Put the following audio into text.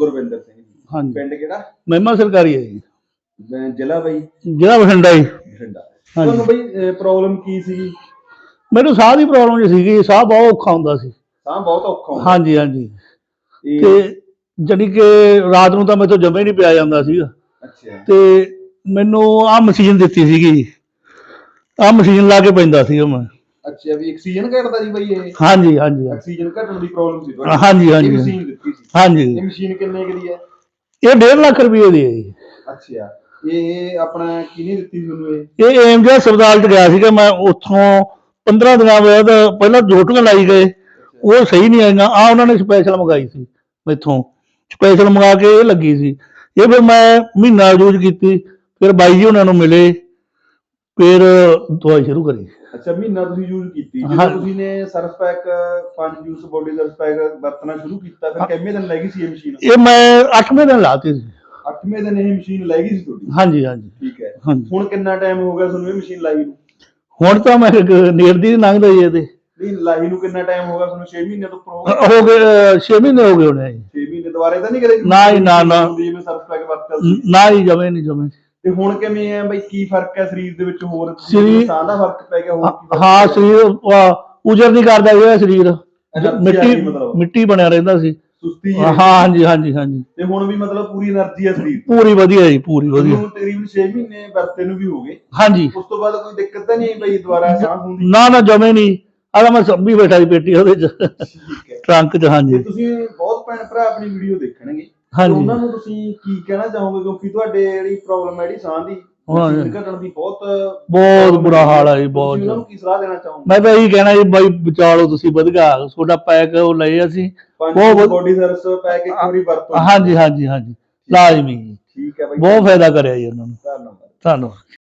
ਗੁਰਵਿੰਦਰ ਸਿੰਘ ਜੀ। ਹਾਂਜੀ। ਪਿੰਡ ਕਿਹੜਾ? ਮਹਿਮਾ ਸਰਕਾਰੀ ਹੈ ਜੀ। ਅਹ ਜ਼ਿਲ੍ਹਾ ਬਈ? ਜਿਹੜਾ ਬਠਿੰਡਾ ਜੀ। ਬਠਿੰਡਾ। ਹਾਂਜੀ। ਤੁਹਾਨੂੰ ਬਈ ਪ੍ਰੋਬਲਮ ਕੀ ਸੀ? ਮੈਨੂੰ ਸਾਹ ਦੀ ਪ੍ਰੋਬਲਮ ਜੀ ਸੀਗੀ। ਸਾਹ ਬਹੁਤ ਔਖਾ ਹੁੰਦਾ ਸੀ। ਸਾਹ ਬਹੁਤ ਔਖਾ ਹੁੰਦਾ। ਹਾਂਜੀ ਹਾਂਜੀ। ਤੇ ਜਾਣੀ ਕਿ ਰਾਤ ਨੂੰ ਤਾਂ ਮੈਥੋਂ ਜਮੇ ਨਹੀਂ ਪਿਆ ਜਾਂਦਾ ਸੀਗਾ। ਅੱਛਾ। ਤੇ ਮੈਨੂੰ ਆ ਮਸ਼ੀਨ ਦਿੱਤੀ ਸੀਗੀ ਆ ਮਸ਼ੀਨ ਲਾ ਕੇ ਪੈਂਦਾ ਸੀਗਾ ਮੈਂ। ਅੱਛਾ ਵੀ ਆਕਸੀਜਨ ਘਟਦਾ ਜੀ ਬਈ ਇਹ? ਹਾਂਜੀ ਹਾਂਜੀ ਆਕਸੀਜਨ ਘਟਣ ਦੀ ਪ੍ਰੋਬਲਮ ਸੀ ਤੁਹਾਡੀ। ਹਾਂਜੀ ਇਹ ਹਾਂਜੀ। ਮਸ਼ੀਨ ਦਿੱਤੀ ਹਾਂਜੀ। ਇਹ ਮਸ਼ੀਨ ਕਿੰਨੇ ਕੁ ਦੀ ਹੈ? ਇਹ 1.5 ਲੱਖ ਰੁਪਏ ਦੀ ਹੈ ਜੀ। ਅੱਛਾ। ਇਹ ਆਪਣਾ ਕਿਹਨੇ ਦਿੱਤੀ ਤੁਹਾਨੂੰ ਇਹ? ਇਹ ਏਮਜ ਹਸਪਤਾਲ ਚ ਗਿਆ ਸੀਗਾ ਮੈਂ ਉੱਥੋਂ 15 ਦਿਨਾਂ ਬਾਅਦ ਪਹਿਲਾਂ ਜੋਟੀਆਂ ਲਾਈ ਗਏ। ਉਹ ਸਹੀ ਨਹੀਂ ਆਈਆਂ। ਆ ਉਹਨਾਂ ਨੇ ਸਪੈਸ਼ਲ ਮੰਗਾਈ ਸੀ ਮੈਥੋਂ। ਸਪੈਸ਼ਲ ਮੰਗਾ ਕੇ ਇਹ ਲੱਗੀ ਸੀ। ਇਹ ਫਿਰ ਮੈਂ ਮਹੀਨਾ ਯੂਜ਼ ਕੀਤੀ। ਫਿਰ ਬਾਈ ਜੀ ਉਹਨਾਂ ਨੂੰ ਮਿਲੇ। ਫਿਰ ਦਵਾਈ ਸ਼ੁਰੂ ਕਰੀ। ਅੱਛਾ ਮਹੀਨਾ ਤੁਸੀਂ ਯੂਜ਼ ਕੀਤੀ। ਹਾਂ। ਜਦੋਂ ਤੁਸੀਂ ਨੇ ਸਰਫ ਪੈਕ ਪੰਜ ਜੂਸ ਬੋਡੀ ਸਰਫ ਪੈਕ ਵਰਤਣਾ ਸ਼ੁਰੂ ਕੀਤਾ ਫਿਰ ਕਿੰਨੇ ਦਿਨ ਲੱਗੀ ਸੀ ਇਹ ਮਸ਼ੀਨ ਇਹ ਮੈਂ 8ਵੇਂ ਦਿਨ ਲਾਤੀ ਸੀ। 8ਵੇਂ ਦਿਨ ਇਹ ਮਸ਼ੀਨ ਲੱਗੀ ਸੀ ਤੁਹਾਡੀ? ਹਾਂਜੀ ਹਾਂਜੀ। ਠੀਕ ਹੈ। ਹਾਂਜੀ। ਹੁਣ ਕਿੰਨਾ ਟਾਈਮ ਹੋ ਗਿਆ ਤੁਹਾਨੂੰ ਇਹ ਮਸ਼ੀਨ ਲਾਈ ਨੂੰ? ਹੁਣ ਤਾਂ ਮੈਂ ਨੇੜ ਦੀ ਨੀ ਲੰਘਦਾ ਜੀ ਇਹਦੇ। ਨਹੀਂ ਲਾਈ ਨੂੰ ਕਿੰਨਾ ਟਾਈਮ ਹੋ ਗਿਆ ਤੁਹਾਨੂੰ? 6 ਮਹੀਨੇ ਤੋਂ ਉੱਪਰ ਹੋ ਹੋ ਗਏ 6 ਮਹੀਨੇ ਹੋ ਗਏ ਹੋਣੇ ਜੀ। 6 ਮਹੀਨੇ ਦੁਬਾਰੇ ਤਾਂ ਨਹੀਂ ਕਰੇ ਨਾ ਜੀ, ਨਾ, ਨਾ। ਜਿਵੇਂ ਸਰਫ ਪੈਕ ਵਰਤਿਆ ਸੀ? ਨਾ ਹੀ ਜਮੇ ਨਹੀਂ ਜਮੇ ਤੇ ਹੁਣ ਕਿਵੇਂ ਆ ਬਈ ਕੀ ਫ਼ਰਕ ਹੈ ਸਰੀਰ ਦੇ ਵਿੱਚ ਹੋਰ? ਸਰੀਰ- ਦਾ ਫ਼ਰਕ ਪੈ ਗਿਆ ਹੋਰ ਕੀ ਹਾਂ ਸਰੀਰ ਉਜਰ ਨਹੀਂ ਕਰਦਾ ਹੋਇਆ ਸਰੀਰ। ਮਿੱਟੀ ਮਿੱਟੀ ਬਣਿਆ ਰਹਿੰਦਾ ਸੀ। ਸੁਸਤੀ ਹਾਂ ਹਾਂਜੀ ਹਾਂਜੀ ਹਾਂਜੀ। ਤੇ ਹੁਣ ਵੀ ਮਤਲਬ ਪੂਰੀ એનર્ਜੀ ਹੈ ਸਰੀਰ ਪੂਰੀ ਵਧੀਆ ਜੀ ਪੂਰੀ ਵਧੀਆ। ਨੂੰ ਤਕਰੀਬਨ 6 ਮਹੀਨੇ ਵਰਤੇ ਨੂੰ ਵੀ ਹੋ ਗਏ। ਹਾਂਜੀ। ਉਸ ਤੋਂ ਬਾਅਦ ਕੋਈ ਦਿੱਕਤ ਤਾਂ ਨਹੀਂ ਬਈ ਦੁਬਾਰਾ ਸਾਹ ਹੁੰਦੀ? ਨਾ ਨਾ ਜਮੇ ਨਹੀਂ। ਆਹ ਮੈਂ ਸੰਭੀ ਬੈਠਾ ਸੀ ਪੇਟੀ ਉਹਦੇ ਚ। ਟਰੰਕ ਚ ਹਾਂਜੀ। ਤੁਸੀਂ ਬਹੁਤ ਭੈਣ ਭਰਾ ਆਪਣੀ ਵੀਡੀਓ ਦੇਖਣਗੇ। ਹਾਂਜੀ। ਉਹਨਾਂ ਨੂੰ ਤੁਸੀਂ ਕੀ ਕਹਿਣਾ ਚਾਹੋਗੇ? ਕਿਉਂਕਿ ਤੁਹਾਡੇ ਜਿਹੜੀ ਪ੍ਰੋਬਲਮ ਹੈ ਜਿਹੜੀ ਸਾਹ ਦੀ ਹਾਂ। ਮਸ਼ੀਨ ਘਟਣ ਦੀ ਬਹੁਤ ਬਹੁਤ ਬੁਰਾ ਹਾਲ ਹੈ ਜੀ ਤੁਸੀਂ ਬਹੁਤ ਉਹਨਾਂ ਨੂੰ ਕੀ ਸਲਾਹ ਦੇਣਾ ਚਾਹੋਗੇ? ਮੈਂ ਤਾਂ ਇਹੀ ਕਹਿਣਾ ਜੀ ਬਾਈ ਬਚਾ ਲਓ ਤੁਸੀਂ ਵਧੀਆ। ਤੁਹਾਡਾ ਪੈਕ ਉਹ ਲਏ ਅਸੀਂ। ਪੰਜ ਬਹੁਤ- ਬੋਡੀ ਸਰਵਿਸ ਪੈਕ ਇੱਕ ਵਾਰੀ ਵਰਤੋ ਹਾਂਜੀ ਹਾਂਜੀ ਹਾਂਜੀ। ਲਾਜ਼ਮੀ ਜੀ। ਠੀਕ ਹੈ ਬਾਈ। ਬਹੁਤ ਫਾਇਦਾ ਕਰਿਆ ਜੀ ਉਹਨਾਂ ਨੂੰ। ਧੰਨਵਾਦ। ਧੰਨਵਾਦ।